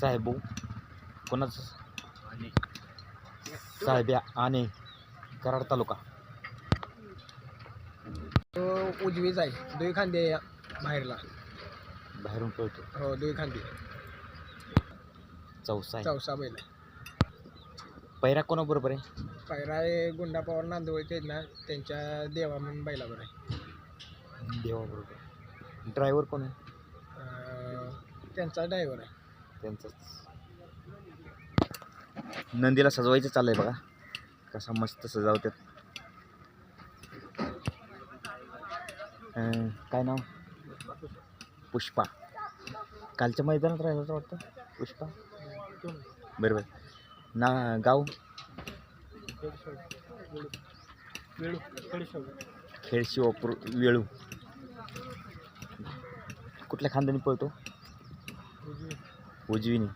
साहेबू कोणाचं? साहेब्या आणि कराड तालुका. तो उजवीच आहे. दुई खांदे आहे बाहेरला. बाहेरून पळतो. हो दुई खांदे. चौसा आहे. चौसा बैल. पैरा कोणाबरोबर आहे? पायरा आहे गुंडा पवार नांदवळचे आहेत ना त्यांच्या देवा म्हणून बैलावर आहे. देवाबरोबर ड्रायव्हर कोण आहे? अं, त्यांचा ड्रायव्हर आहे. त्यांचंच. नंदीला सजवायचं चाललंय बघा. कसा मस्त सजावतात काय नाव? पुष्पा. कालच्या मैदानात राहिलं होतं वाटतं? पुष्पा? बरोबर ना गाव? खेळशी वापरू वेळू. कुठल्या खांद्याने पळतो? उजवीने.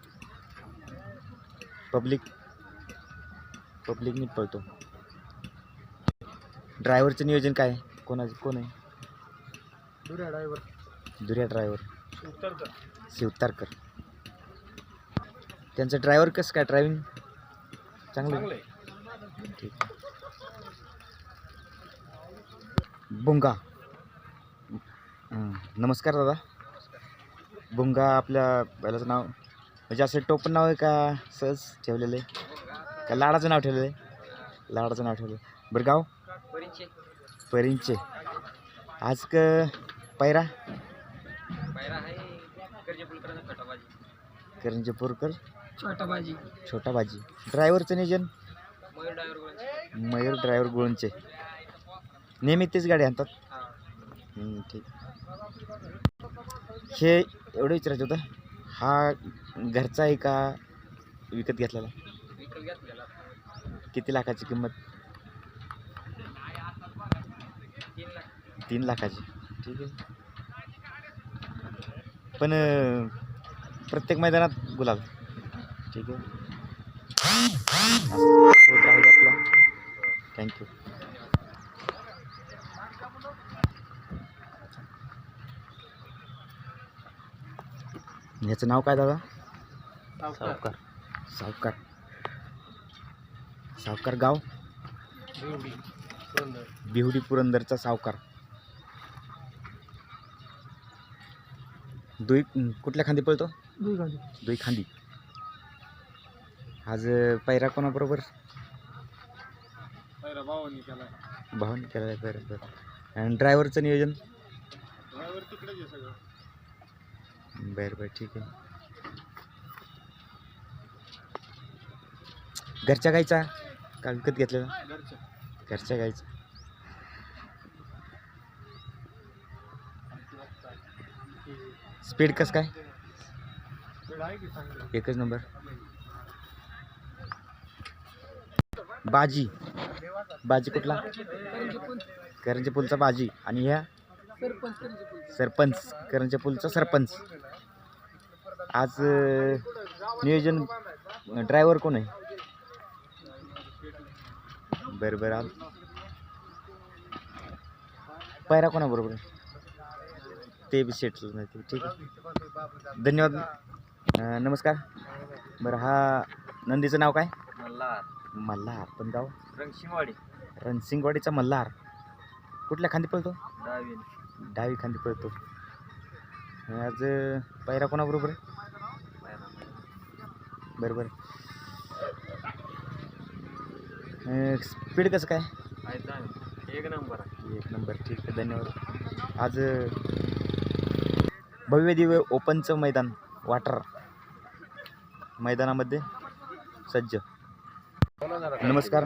पब्लिक पब्लिकने पळतो. ड्रायव्हरचं नियोजन काय? कोणाचं कोण आहे? दुऱ्या ड्रायव्हर दुर्या ड्रायव्हर उत्तर शिवतारकर. त्यांचं ड्रायव्हर कसं काय? ड्रायव्हिंग चांगलं? ठीक. बुंगा. नमस्कार दादा. बुंगा आपल्या बैलाचं नाव म्हणजे असं टोपण नाव आहे का? सहज ठेवलेलं आहे. का लाडाचं नाव ठेवलेलं आहे? लाडाचं नाव ठेवलं आहे. बरं गाव? परिंचे. आज क पैरा? करंजपूरकर छोटा भाजी छोटा भाजी ड्रायव्हरचं नियोजन? मयूर ड्रायव्हर गुळूंचे. नेहमी तेच गाडी आणतात? ठीक. हे एवढं विचारायचं होतं. हा घरचा आहे का विकत घेतलेला. किती लाखाची किंमत? तीन लाखाची. ठीक आहे. पण प्रत्येक मैदानात गुलाब ठीक आहे. होत आपला. थँक्यू याचं नाव काय दादा? सावकार. सावकार. सावकार गाव? बिहुडी पुरंदरचा सावकार. दुई कुठल्या खांदी पळतो? दुई खांदी. आज पैरा कोणाबरोबर? भावानी केला पैरा बरं आणि ड्रायव्हरचं नियोजन ड्रायव्हर तिकडेच आहे सगळं बरं बरं ठीक आहे. घरच्या गाईचा? का विकत घेतलेला? घरच्या. गाईचा. स्पीड कसं काय? एकच नंबर. बाजी. बाजी कुठला? करंजे पुलचा बाजी. आणि ह्या? सरपंच सरपंच. करंजे पुलचा सरपंच. आज नियोजन ड्रायव्हर कोण आहे? बरं बरं आज पायरा कोणाबरोबर आहे? ते बी सेटल नाही ठीक आहे. धन्यवाद. नमस्कार. बरं हा नंदीचं नाव काय? मल्हार. मल्हार. पण गाव? रंगशिंगवाडी रणसिंगवाडीचा मल्हार. कुठल्या खांदी पळतो? दहावी. डावी खांदी पळतो. आज पायरा कोणाबरोबर आहे? बरं बरं स्पीड कसं काय? एक नंबर. एक नंबर ठीक आहे धन्यवाद. आज भव्य दिव्य ओपनचं मैदान वाटर. मैदानामध्ये सज्ज. नमस्कार.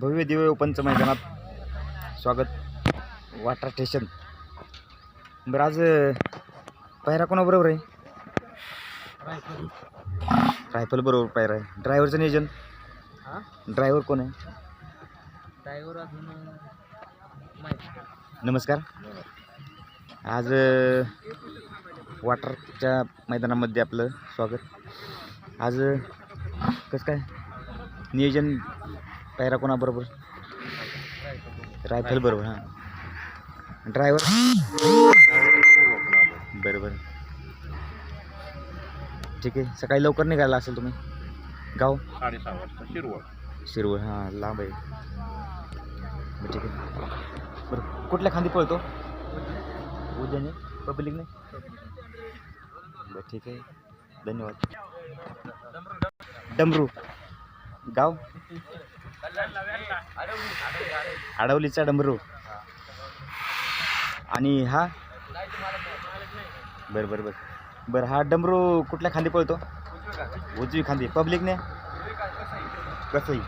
भव्य दिव्य ओपनचं मैदानात स्वागत. Water station. बरं आज अं, पायरा कोणाबरोबर आहे? रायफल बरोबर पायरा आहे ड्रायव्हरचं नियोजन? हां? ड्रायव्हर कोण आहे? ड्रायव्हर अजून माहिती नमस्कार. आज अ, वॉटरच्या मैदानामध्ये आपलं स्वागत. आज अ, कसं काय? नियोजन पायरा कोणाबरोबर? रायफल बरोबर हां. ड्रायव्हर? ठीक आहे. सकाळी लवकर निघाला असेल तुम्ही. गाव? साडेसहा वाजता शिरवळ. शिरवळ हां लांब आहे. ठीक आहे. बरं कुठल्या खांदी पळतो? उद्याने? पब्लिकने? बरं ठीक आहे. धन्यवाद. डमरू. गाव? आडवलीचा डमरू. आणि हा? बरं बरं बरं. बरं हा डमरू कुठल्या खांदी पळतो? उजवी खांदी. पब्लिकने कसंही.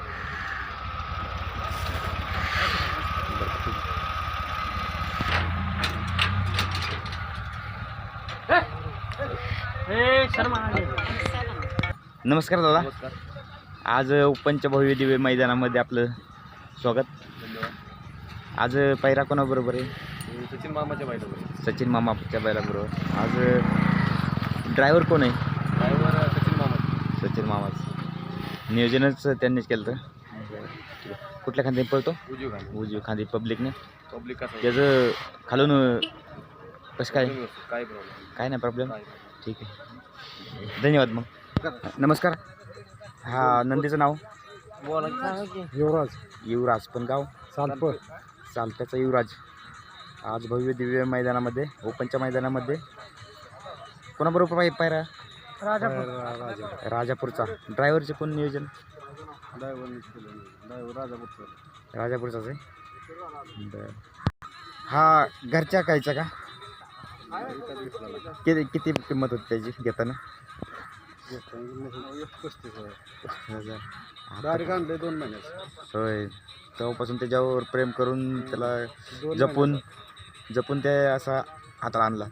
नमस्कार दादा. आज ओपनच्या भव्य दिव्य मैदानामध्ये आपलं स्वागत. आज पैरा कोणाबरोबर आहे? सचिन मामाच्या बायला सचिन मामाच्या बैलाबरोबर आज ड्रायव्हर कोण आहे? ड्रायव्हर सचिन मामा. सचिन मामाच नियोजनच त्यांनीच केलं तर कुठल्या खांदी पळतो? उजवी उजवी खांदी पब्लिकने पब्लिक कसं त्याचं खालून कसं काय? काय प्रॉब्लेम काय नाही प्रॉब्लेम ठीक आहे. धन्यवाद मग. नमस्कार. हा नंदीचं नाव? युवराज. युवराज. पण गाव? सालपर चालत्याचा युवराज. आज भव्य दिव्य मैदानामध्ये ओपनच्या मैदानामध्ये कोणाबरोबर पाहिजे पायरा राजा राजापूरचा. ड्रायव्हरचे कोण नियोजन? ड्रायव्हर ड्रायव्हर राजापूरचा राजापूरचाच आहे? बरं. हा घरच्या कायचा का? किती किती किंमत होती त्याची घेताना? आणले दोन महिन्यात होय. तेव्हापासून त्याच्यावर प्रेम करून त्याला जपून जपून ते असा हाताला आणला.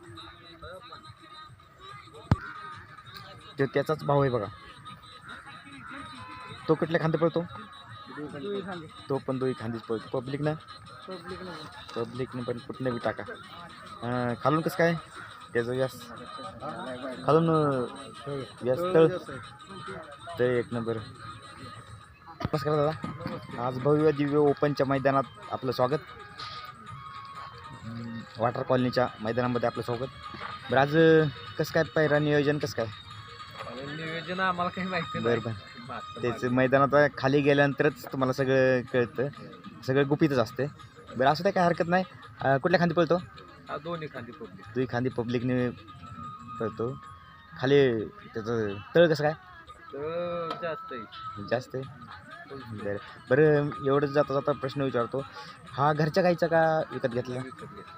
ते त्याचाच भाव आहे बघा. तो कुठल्या खांदे पळतो? तो पण दोही खांदीच पळतो. पब्लिकनं पब्लिकनं पण कुठनं बी टाका. खालून कसं काय? त्याचं व्यास. खालून व्यास तळ. ते एक नंबर. नमस्कार दादा. आज भव्य दिव्य ओपनच्या मैदानात आपलं स्वागत. वॉटर कॉलनीच्या मैदानामध्ये आपलं स्वागत. बरं आज कसं काय पैरा नियोजन कसं काय? नियोजन आम्हाला काही माहिती बरं बरं त्याचं मैदानात खाली गेल्यानंतरच तुम्हाला सगळं कळतं. सगळं गुपितच असते. बरं असं काय हरकत नाही. अं, कुठल्या खांदी पळतो? दोन्ही खांदी पडली दुई खांदी पब्लिकने पळतो. खाली त्याचं तळ कसं काय? तर जास्त आहे. जास्त आहे? बरं. बरं एवढंच जाता जाता प्रश्न विचारतो. हा घरच्या गाईचा का विकत घेतला?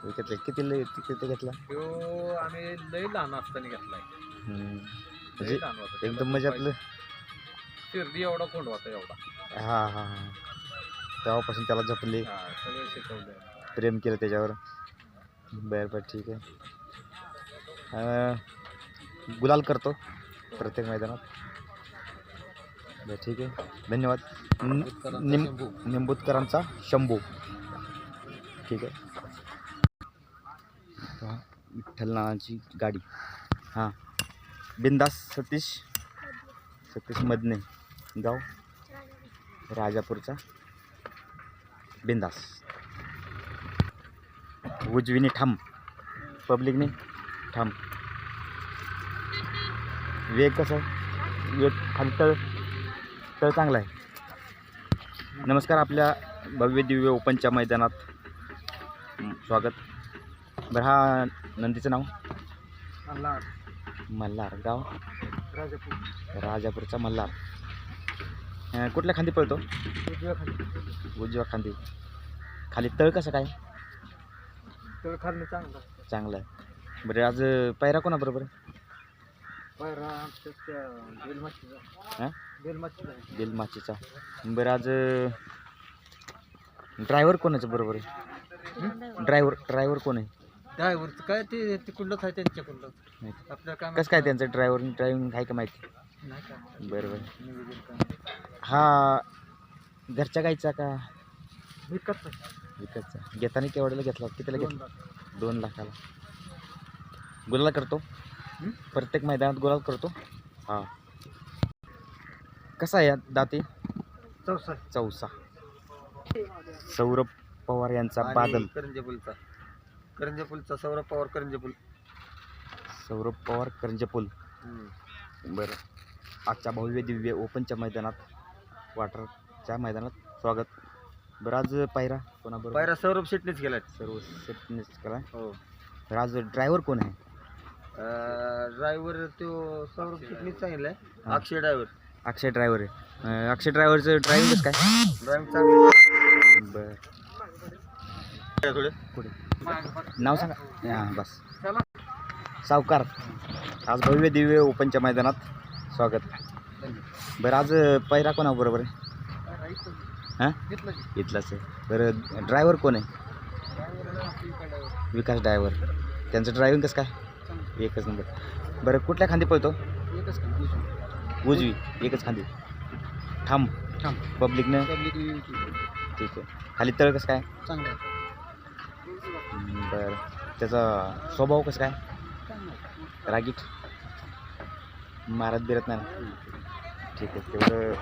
विकत घेतला. किती घेतला? तो आम्ही लय लहान असताना घेतलाय. हम्म. म्हणजे एकदम म्हणजे आपलं शिर्डी एवढा कोंड होता एवढा. हां हां हां. तेव्हापासून त्याला जपले हा सगळं शिकवलं प्रेम केलं त्याच्यावर. बरं बरं ठीक आहे. अं, गुलाल करतो प्रत्येक मैदानात. बरं ठीक आहे. धन्यवाद. न- निम निंबूतकरांचा शंभू. ठीक आहे. विठ्ठल गाडी. हां. बिंदास सतीश. सतीश मदने. गाव. राजापूरचा. बिंदास. उजवीने ठाम. पब्लिकने ठाम. वेग कसं आहे? वेग खाली तळ तळ चांगला आहे. नमस्कार आपल्या भव्य दिव्य ओपनच्या मैदानात. स्वागत. बरं हा नंदीचं नाव? मल्हार गाव? राजापूर. राजापूरचा मल्हार. अं, कुठल्या खांदी पळतो? उजव्या खाली उजव्या खांदी. खाली तळ कसं काय? तर खारणं चांगलं. चांगलं आहे. बरं आज पैरा कोणाबरोबर? आहे? पायरा आमच्या बेलमाचीचा. हां? बेलमाचीचा. बरं आज ड्रायव्हर कोणाच्या बरोबर आहे? ड्रायव्हर ड्रायव्हर कोण आहे? ड्रायव्हरचं काय ते तिकडलंच आहे त्यांच्याकडलं. नाही. काय कसं काय त्यांचं ड्रायव्हर ड्रायव्हिंग आहे का माहिती? नाही काय बरं बरं. नियोजन काय हा घरच्या गाईचा का? विकत विकतचा. घेताना केवढ्याला घेतला? कितीला दोन घेतला? लाख. दोन लाखाला. गुलाला करतो. हं? प्रत्येक मैदानात गुलाल करतो. हां. कसा आहे दाती? चौसा. चौसा. सौरभ पवार यांचा बादल. करंजेपूलचा करंजेपूलचा सौरभ पवार करंजेपूल सौरभ पवार करंजपूल बरं. आजच्या भव्य दिव्य ओपनच्या मैदानात वाटरच्या मैदानात स्वागत. बरं आज पायरा कोणाबरोबर? पायरा सौरभ शेट्टीच केलाय. सर्व सेटनेस केला हो. तर आज ड्रायव्हर कोण आहे? ड्रायव्हर तो सौरभ शेट्टीच सांगितलंय हा. अक्षय ड्रायव्हर अक्षय ड्रायव्हर आहे. अं, अक्षय ड्रायव्हरचं ड्रायव्हिंग कसं काय? ड्रायव्हिंग चांगली बरं. थोडे. पुढे. नाव सांगा. हां बस. सावकार. आज भव्य दिव्य ओपनच्या मैदानात स्वागत. बरं आज पैरा कोणाबरोबर आहे हां? इथलाच आहे. बरं ड्रायव्हर कोण आहे? विकास ड्रायव्हर. त्यांचं ड्रायव्हिंग कसं काय? एकच नंबर. बरं कुठल्या खांदी पळतो? उजवी. एकच खांदी. थांब थांब. पब्लिकनं? पब्लिक ठीक आहे. खाली तळ कसं काय? चांगलं बरं त्याचा स्वभाव कसं काय? रागीट? मारत बिरत नाही? ठीक आहे तेवढं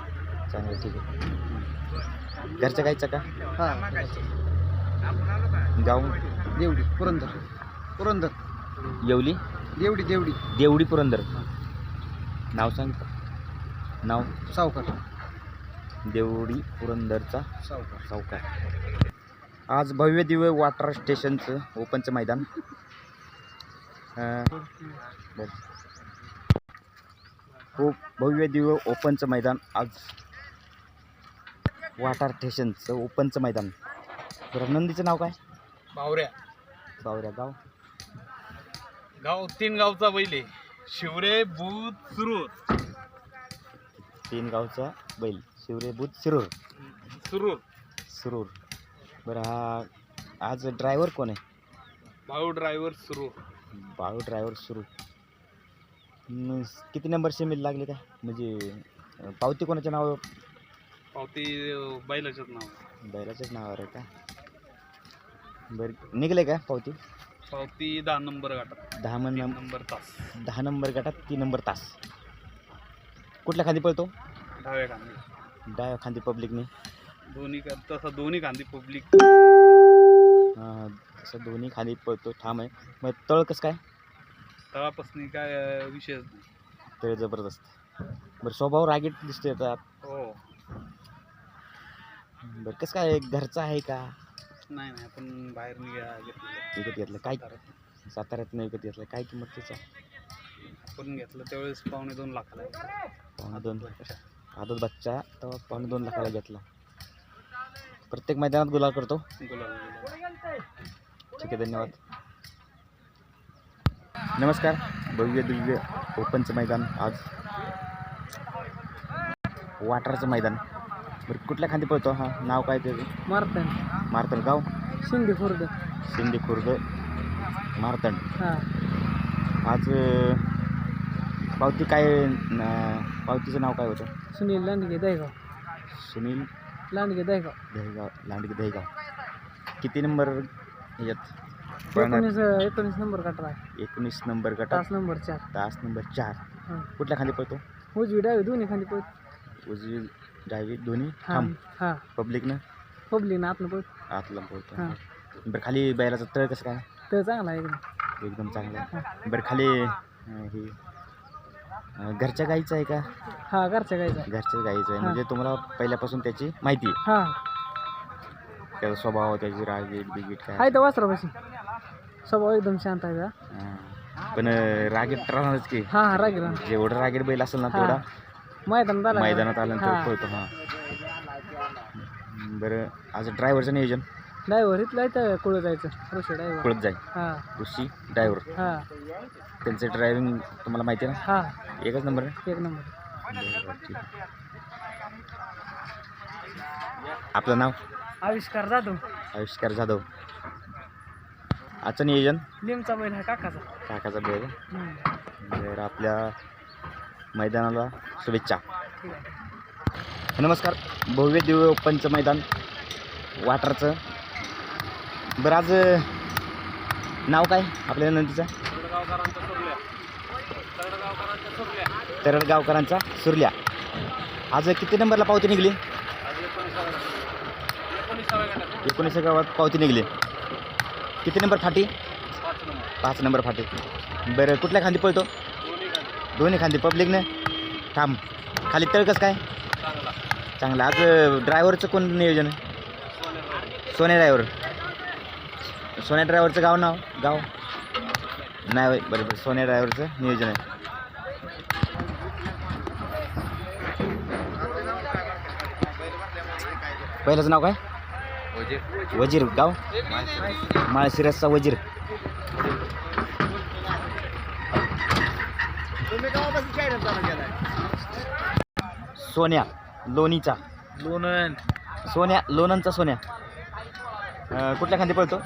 चांगलं ठीक आहे. घरच्या गायचं का हां गाव देवडी पुरंदर. पुरंदर. येवली? देवडी देवडी. देवडी पुरंदर. नाव सांग. नाव? सावकार. देवडी पुरंदरचा सावकार. चौकार आज भव्य दिव्य वॉटर स्टेशनचं ओपनचं मैदान. खूप भव्य दिव्य ओपनचं मैदान आज वॉटर स्टेशनचं ओपनचं मैदान. बरं नंदीचं नाव काय? बावऱ्या. बावऱ्या गाव. गाव तीन गावचा बैल शिवरे बुध सुरूर. तीन गावचा बैल. शिवरे बुध शिरूर सुरूर. सुरूर. बरं हा आज ड्रायव्हर कोण आहे? भाऊ ड्रायव्हर सुरूर बाळू ड्रायव्हर सुरू. न- किती नंबर सेमीला लागले काय? म्हणजे अं, पावती कोणाच्या नावावर? पावती अं, बैलाचंच नाव बैलाच्याच नावावर आहे का? बरं निघले का पावती? पावती दहा नंबर गाठात. दहा मन तीन नंबर तास. दहा नंबर गटात तीन नंबर तास. कुठल्या खांदी पळतो? डाव्या कांदी डाव्या खांदी पब्लिकने दोन्ही का तसं दोन्ही कांदी पब्लिक तसं दोन्ही खांदी पळतो ठाम आहे. मग तळ कसं काय? तळापासून काय नाही. तळ जबरदस्त. बरं स्वभाव रागीट दिसतोय आता. हो. बरं कसं काय घरचं आहे का? नाही नाही आपण बाहेर निघा विकत घेतलं. काय? साताऱ्यात. नाही विकत घेतलं. काय किंमत त्याचा? आपण घेतलं त्यावेळेस पावणे दोन लाखाला. पावणे दोन आदत बच्चा तेव्हा पावणे दोन लाखाला घेतला. प्रत्येक मैदानात गुलाल करतो. ठीक आहे धन्यवाद. नमस्कार. भव्य दिव्य ओपनचं मैदान आज. वाटरचं मैदान. बरं कुठल्या खांदी पळतो हा? नाव काय त्याचं? मारतन मारतंड गाव? शिंदे खुर्द. शिंदे खुर्द. मारतंड हां. आज अं, पावती काय न- पावतीचं नाव काय होतं? सुनील लांडगे दहेगाव सुनील लांडगे दहेगाव दहेगाव लांडगे दहेगाव किती नंबर पळणार? एकोणीस एकोणीस नंबर काढला आहे. एकोणीस नंबर गटात? तास नंबर चार. तास नंबर चार. हां. कुठल्या खाली पळतो? उजवी डावी दोन्ही खाली पळत. उजवी डावी दोन्ही? हां थांब. हां. पब्लिकनं पब्लिक ना आपण पळत. आतला पळतो. बरं खाली बैलाचा तळ कसं काय? तर चांगला आहे एकदम. एकदम चांगला. बरं खाली अं, हे घरच्या गाईचं आहे का? हा घरच्या गायचा घरच्या गाईचं आहे. म्हणजे तुम्हाला पहिल्यापासून त्याची माहिती आहे? हा. त्याचा स्वभाव त्याची रागीट बिगीट काय? आहे तर वासरापाशी. स्वभाव एकदम शांत आहे त्याचा. हां. पण अं, रागीट राहणारच की. हा हा रागीला जेवढं रागीट बैल असेल ना हां. तेवढा मैदानात आला मैदानात आल्यानंतर हां. पळतो हां. बरं आज ड्रायव्हरचं नियोजन? ड्रायव्हर इथला आहे कुठं जायचं. ऋषी ड्रायव्हर कळत जाईल. हा. ऋषी ड्रायव्हर हा. त्यांचं ड्रायव्हिंग तुम्हाला माहिती आहे हा. ना एकच नंबर आहे? एक नंबर बरं, ठीक. आहे. आपलं नाव? आविष्कार जाधव. आविष्कार जाधव. आजचं नियोजन? लिमचा बैल हा काकाचा. काकाचा बेग हम्म. तर आपल्या मैदानाला शुभेच्छा. ठीक आहे. नमस्कार. भव्य दिव्य ओपनचं मैदान. वाटरचं बरं आज नाव काय आपल्या नंदीचं? तरडगावकरांचा सुरल्या. आज किती नंबरला पावती निघली? एकोणीस गावात पावती निघली. किती नंबर फाटी? पाच नंबर. फाटी. बरं कुठल्या खांदी पळतो? दोन्ही खांदी. पब्लिकने? थांब. खाली तळ कसं काय? चांगला. आज ड्रायव्हरचं कोण नियोजन? आहे सोन्या ड्रायव्हर सोन्या ड्रायव्हरचं गाव नाव? गाव? नाही होय बरोबर. सोन्या ड्रायव्हरचं नियोजन आहे. पहिल्याचं नाव काय? वजीर. गाव? माळशिरसचा वजीर. सोन्या लोणीचा. लोणन सोन्या लोणंदचा सोन्या. अं, कुठल्या खांदी पळतो?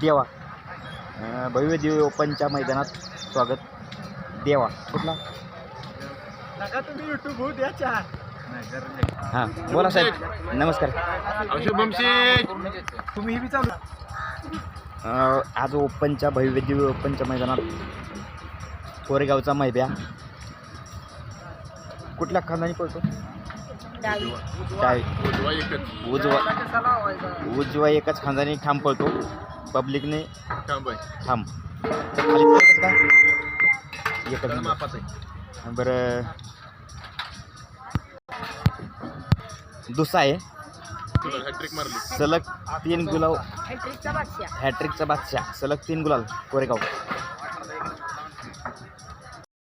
देवा. भव्य दिव्य ओपनच्या मैदानात स्वागत. देवा. कुठला? नका तुम्ही युट्यूब होऊ द्या चार हां बोला साहेब. नमस्कार. तुम्ही आज ओपनच्या भव्य दिव्य ओपनच्या मैदानात कोरेगावचा मैब्या. कुठल्या खांदानी पळतो? काय उजवा. उजवा एकाच खांदानी ठाम पळतो. पब्लिकने थांब. खाली. बरं. दुसरा आहे. सलग तीन गुलाव हॅट्रिकचा बादशाह. सलग तीन गुलाल कोरेगाव.